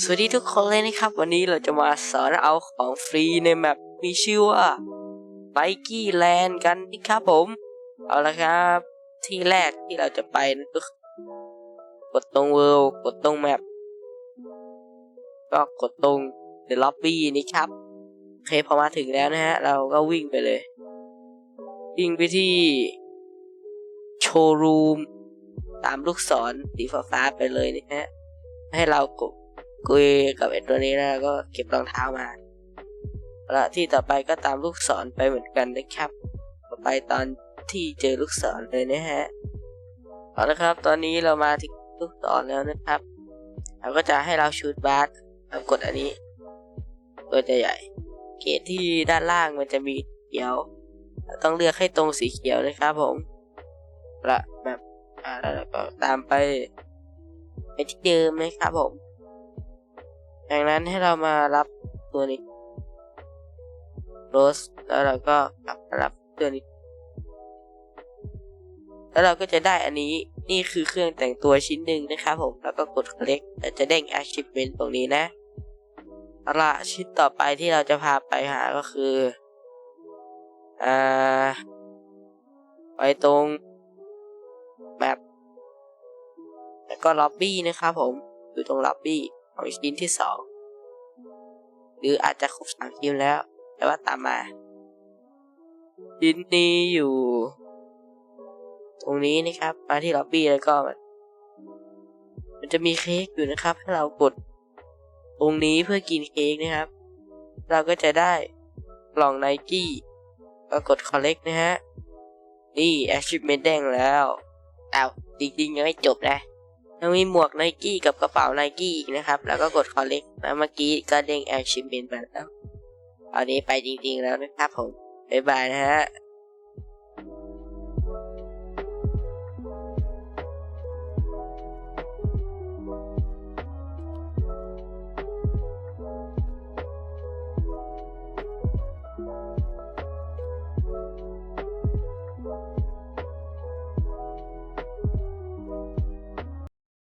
สวัสดีทุกคนเลยนะครับ วันนี้เราจะมาสอนเอาของฟรีในแมปมีชื่อว่าไบกี้แลนด์กันนะครับผม เอาละครับ ที่แรกที่เราจะไปนั่นก็กดตรงเวิลด์กดตรงแมปก็กดตรง The Lobby นี่ครับโอเคพอมาถึงแล้วนะฮะ เราก็วิ่งไปเลย วิ่งไปที่โชว์รูมตามลูกศรสีฟ้าไปเลยนะฮะ ให้เรากด กุยกับไอ้ตัวนี้แล้วก็เก็บรองเท้ามาแล้วที่ต่อไปก็ตามลูกศรไปเหมือนกันนะครับต่อไปตอนที่เจอลูกศรเลยนะฮะเอาละครับ ตอนนี้เรามาถึงลูกศรแล้วนะครับเราก็จะให้เราชูดบาสเรากดอันนี้ ตัวจะใหญ่ เกรดที่ด้านล่างมันจะมีเขียวเราต้องเลือกให้ตรงสีเขียวนะครับผมละแบบอ่าแล้วก็ตามไปไปที่เดิมนะครับผม ดังนั้นให้เรามารับตัวนี้โรสแล้วเราก็กลับมารับตัวนี้ แล้วเราก็จะได้อันนี้นี่คือเครื่องแต่งตัวชิ้นหนึ่งนะครับผมแล้วก็กด collect แล้วจะเด้ง achievement ตรงนี้นะเอาละชิ้นต่อไปที่เราจะพาไปหาก็คืออ่าไปตรงแมปแล้วก็ล็อบบี้นะครับผมอยู่ตรงล็อบบี้ ของชิ้นที่สองหรืออาจจะครบสามชิ้นแล้ว แต่ว่าตามมาชิ้นนี้อยู่ ตรงนี้นะครับ มาที่ล็อบบี้แล้วก็มันจะมีเค้กอยู่นะครับ ให้เรากดตรงนี้เพื่อกินเค้กนะครับ เราก็จะได้กล่องไนกี้ก็กด collect นะฮะ นี่ achievement แดงแล้วอ้าวจริงๆ ยังไม่จบนะ ยังมีหมวกไนกี้กับกระเป๋าไนกี้อีกนะครับ แล้วก็กด collect แล้วเมื่อกี้ก็เด้ง achievement มาแล้วอันนี้ไปจริงๆแล้วนะครับผม บ๊ายบายนะฮะ